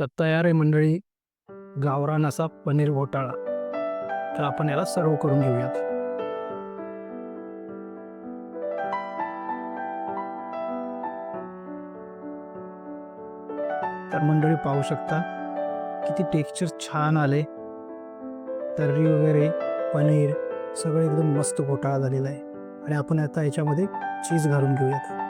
तर तयार आहे मंडळी गावरान असा पनीर घोटाळा. तर आपण याला सर्व करून घेऊयात. तर मंडळी पाहू शकता किती टेक्स्चर छान आले. तर्री वगैरे पनीर सगळं एकदम मस्त घोटाळा झालेला आहे. आणि आपण आता याच्यामध्ये चीज घालून घेऊयात.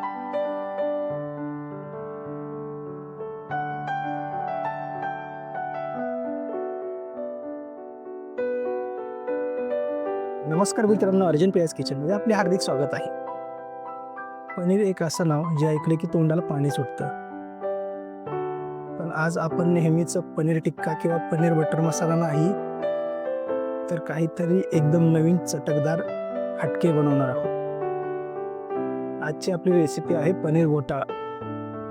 नमस्कार मित्रांनो अर्जन पेयाज किचनमध्ये आपले हार्दिक स्वागत आहे. पनीर एक असं नाव जे ऐकले की तोंडाला पाणी सुटतं. पण आज आपण नेहमीच पनीर टिक्का किंवा पनीर बटर मसाला नाही तर काहीतरी एकदम नवीन चटकदार हटके बनवणार आहोत. आजची आपली रेसिपी आहे पनीर घोटाळा.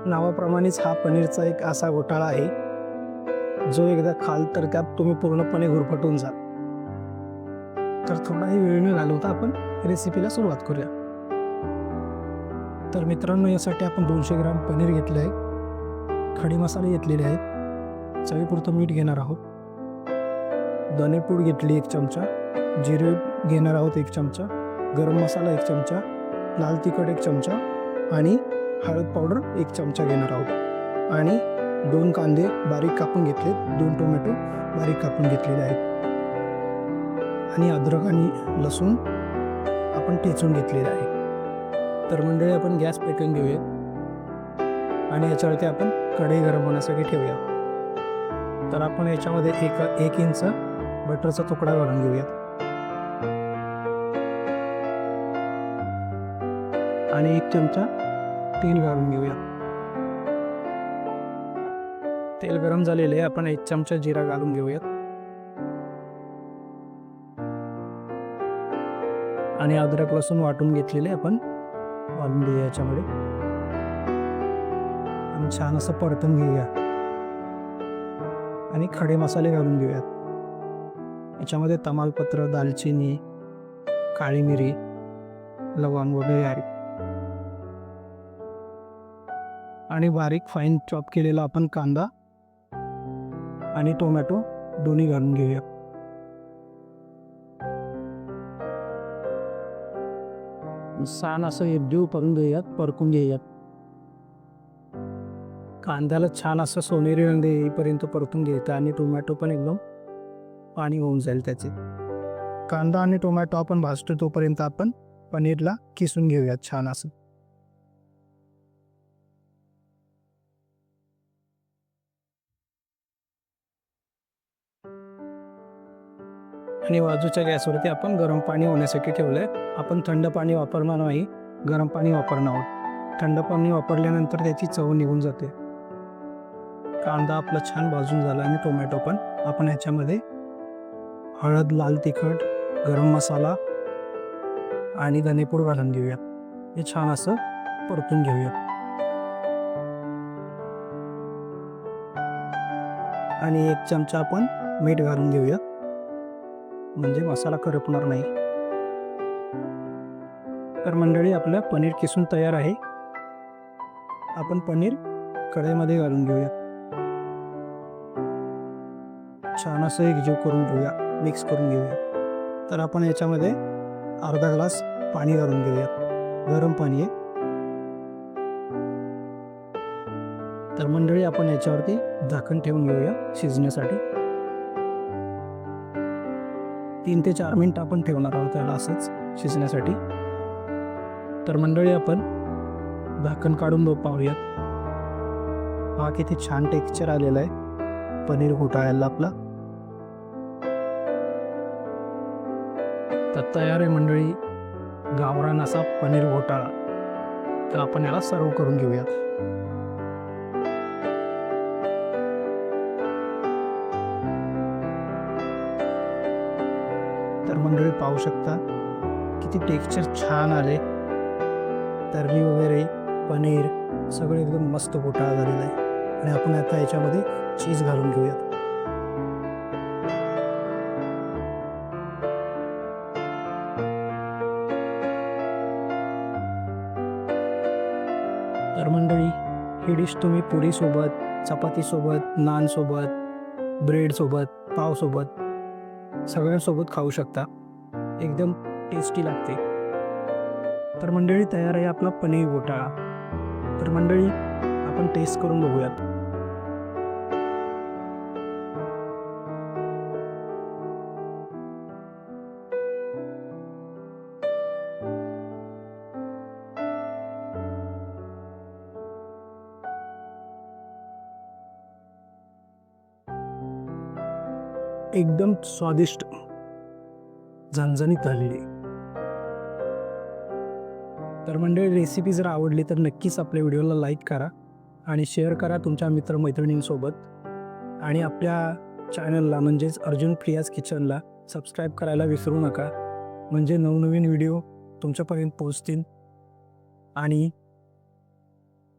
नावाप्रमाणेच हा पनीरचा एक असा घोटाळा आहे जो एकदा खाल तर त्यात तुम्ही पूर्णपणे गुरफटून जाल. तर थोडाही वेळ न घालवता आपण रेसिपीला सुरुवात करूया. तर मित्रांनो यासाठी आपण दोनशे ग्राम पनीर घेतले आहे खडे मसाले घेतलेले आहेत. चवीपुरतं मीठ घेणार आहोत. धनेपूड घेतली एक चमचा. जिरे घेणार आहोत एक चमचा. गरम मसाला एक चमचा. लाल तिखट एक चमचा. आणि हळद पावडर एक चमचा घेणार आहोत. आणि दोन कांदे बारीक कापून घेतले दोन टोमॅटो बारीक कापून घेतलेले आहेत. आणि अद्रक आणि लसूण आपण ठेचून घेतलेलं आहे. तर मंडळी आपण गॅस पेटवून घेऊया आणि याच्यावरती आपण कढई गरम होण्यासाठी ठेवूया. तर आपण याच्यामध्ये एक एक इंच बटरचा तुकडा घालून घेऊया आणि एक चमचा तेल घालून घेऊया तेल गरम झालेले आपण एक चमचा जिरा घालून घेऊयात. आणि अद्रक लसूण वाटून घेतलेले आपण वाटून घेऊया याच्यामध्ये. आणि छान असं परतून घेऊया. आणि खडे मसाले घालून घेऊयात. याच्यामध्ये तमालपत्र दालचिनी काळी मिरी लवंग वगैरे आहे आणि बारीक फाईन चॉप केलेला आपण कांदा आणि टोमॅटो दोन्ही घालून घेऊया. छान असं एकजीव करून घेऊयात परकून घेऊयात कांद्याला छान असं सोनेरी रंग येईपर्यंत परतून घ्यायचा आणि टोमॅटो पण एकदम पाणी होऊन जाईल त्याचे। कांदा आणि टोमॅटो आपण भाजतो तोपर्यंत आपण पनीरला किसून घेऊयात छान असं आणि बाजूच्या गॅसवरती आपण गरम पाणी होण्यासाठी ठेवलंय. आपण थंड पाणी वापरणार नाही गरम पाणी वापरणार आहोत. थंड पाणी वापरल्यानंतर त्याची चव निघून जाते. कांदा आपला छान भाजून झाला आणि टोमॅटो पण. आपण ह्याच्यामध्ये हळद लाल तिखट गरम मसाला आणि धनेपूड घालून घेऊया हे छान असं परतून घेऊया आणि एक चमचा आपण मीठ घालून घेऊया म्हणजे मसाला करपणार नाही. तर मंडळी आपलं पनीर किसून तयार आहे. आपण पनीर कढईमध्ये घालून घेऊया. छान असं एकजीव करून घेऊया मिक्स करून घेऊया. तर आपण याच्यामध्ये अर्धा ग्लास पाणी घालून घेऊया. गरम पाणी आहे. तर मंडळी आपण याच्यावरती झाकण ठेवून घेऊया शिजण्यासाठी. तीन ते चार मिनटं आपण ठेवणार आहोत त्याला असंच शिजण्यासाठी. तर मंडळी आपण झाकण काढून पाहूयात. हा किती छान टेक्स्चर आलेला आहे. पनीर घोटाळ्याला आपला. तर तयार आहे मंडळी. गावरान असा पनीर घोटाळा. तर आपण याला सर्व करून घेऊयात. तर मंडळी पाहू शकता. किती टेक्स्चर छान आले. तर्री वगैरे पनीर सगळे एकदम मस्त घोटाळा झालेला आहे. आणि आपण आता याच्यामध्ये चीज घालून घेऊयात. तर मंडळी ही डिश तुम्ही पुरीसोबत चपातीसोबत नानसोबत ब्रेडसोबत पावसोबत सगळ्यांसोबत खाऊ शकता. एकदम टेस्टी लागते. तर मंडळी तयार आहे आपला पनीर घोटाळा. तर मंडळी आपण टेस्ट करून बघूयात. एकदम स्वादिष्ट झणझणीत झालेली तर मंडळी रेसिपी जर आवडली तर नक्कीच आपल्या व्हिडिओला लाईक करा आणि शेअर करा तुमच्या मित्रमैत्रिणींसोबत. आणि आपल्या चॅनलला म्हणजेच अर्जुन प्रियाज किचनला सबस्क्राईब करायला विसरू नका. म्हणजे नवनवीन व्हिडिओ तुमच्यापर्यंत पोहोचतील. आणि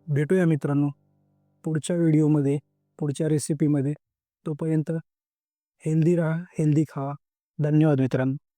भेटूया मित्रांनो पुढच्या व्हिडिओमध्ये पुढच्या रेसिपीमध्ये तोपर्यंत हेल्दी राहा हेल्दी खा. धन्यवाद मित्रांनो.